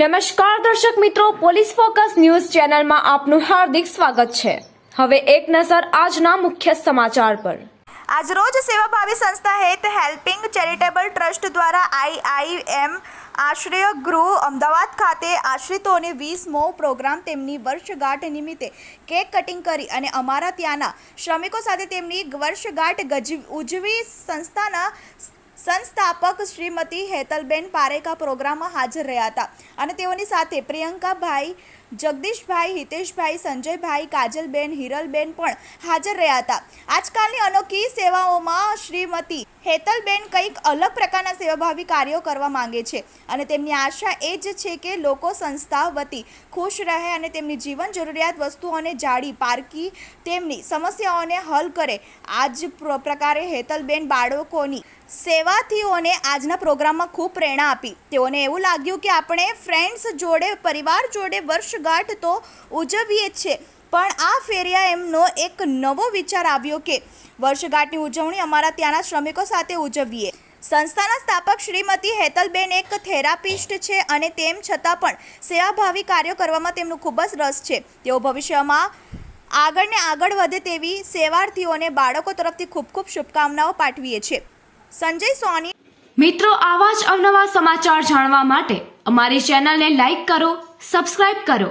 નમસ્કાર દર્શક મિત્રો, પોલીસ ફોકસ ન્યૂઝ ચેનલમાં આપનું હાર્દિક સ્વાગત છે. હવે એક નજર આજના મુખ્ય સમાચાર પર. આજરોજ સેવાભાવી સંસ્થા હેત હેલ્પિંગ ચેરિટેબલ ટ્રસ્ટ દ્વારા આઈઆઈએમ આશ્રય ગૃહ અમદાવાદ ખાતે આશ્રિતોને વીસમો પ્રોગ્રામ તેમની વર્ષગાંઠ નિમિત્તે કેક કટિંગ કરી અને અમારા ત્યાંના શ્રમિકો સાથે તેમની વર્ષગાંઠ ઉજવી સંસ્થાના સંસ્થાપક શ્રીમતી હેતલબેન પારેકા પ્રોગ્રામમાં હાજર રહ્યા હતા અને તેઓની સાથે પ્રિયંકાભાઈ, જગદીશભાઈ, હિતેશભાઈ, સંજયભાઈ, કાજલબેન, હિરલબેન પણ હાજર રહ્યા હતા. આજકાલની અનોખી સેવાઓમાં શ્રીમતી હેતલબેન કંઈક અલગ પ્રકારના સેવાભાવી કાર્યો કરવા માંગે છે અને તેમની આશા એ જ છે કે લોકો સંસ્થા વતી ખુશ રહે અને તેમની જીવન જરૂરિયાત વસ્તુઓને જાળી પારકી તેમની સમસ્યાઓને હલ કરે. આ જ પ્ર- પ્રકારે હેતલબેન બાળકોની સેવાથીઓને આજના પ્રોગ્રામમાં ખૂબ પ્રેરણા આપી. તેઓને એવું લાગ્યું કે આપણે ફ્રેન્ડ્સ જોડે, પરિવાર જોડે વર્ષગાંઠ તો ઉજવીએ જ છે પણ આ ફેરિયા એમનો એક નવો વિચાર આવ્યો કે વર્ષગાંઠની ઉજવણી અમારા ત્યાંના શ્રમિકો સાથે ઉજવીએ. સંસ્થાના સ્થાપક શ્રીમતી હેતલબેન એક થેરાપિસ્ટ છે અને તેમ છતાં પણ સેવાભાવી કાર્યો કરવામાં તેમનું ખૂબ જ રસ છે. તેઓ ભવિષ્યમાં આગળ ને આગળ વધે તેવી સેવાર્થીઓને બાળકો તરફથી ખૂબ ખૂબ શુભકામનાઓ પાઠવીએ છીએ સંજય સોની મિત્રો, આવા જ અવનવા સમાચાર જાણવા માટે અમારી ચેનલને લાઈક કરો, સબસ્ક્રાઇબ કરો.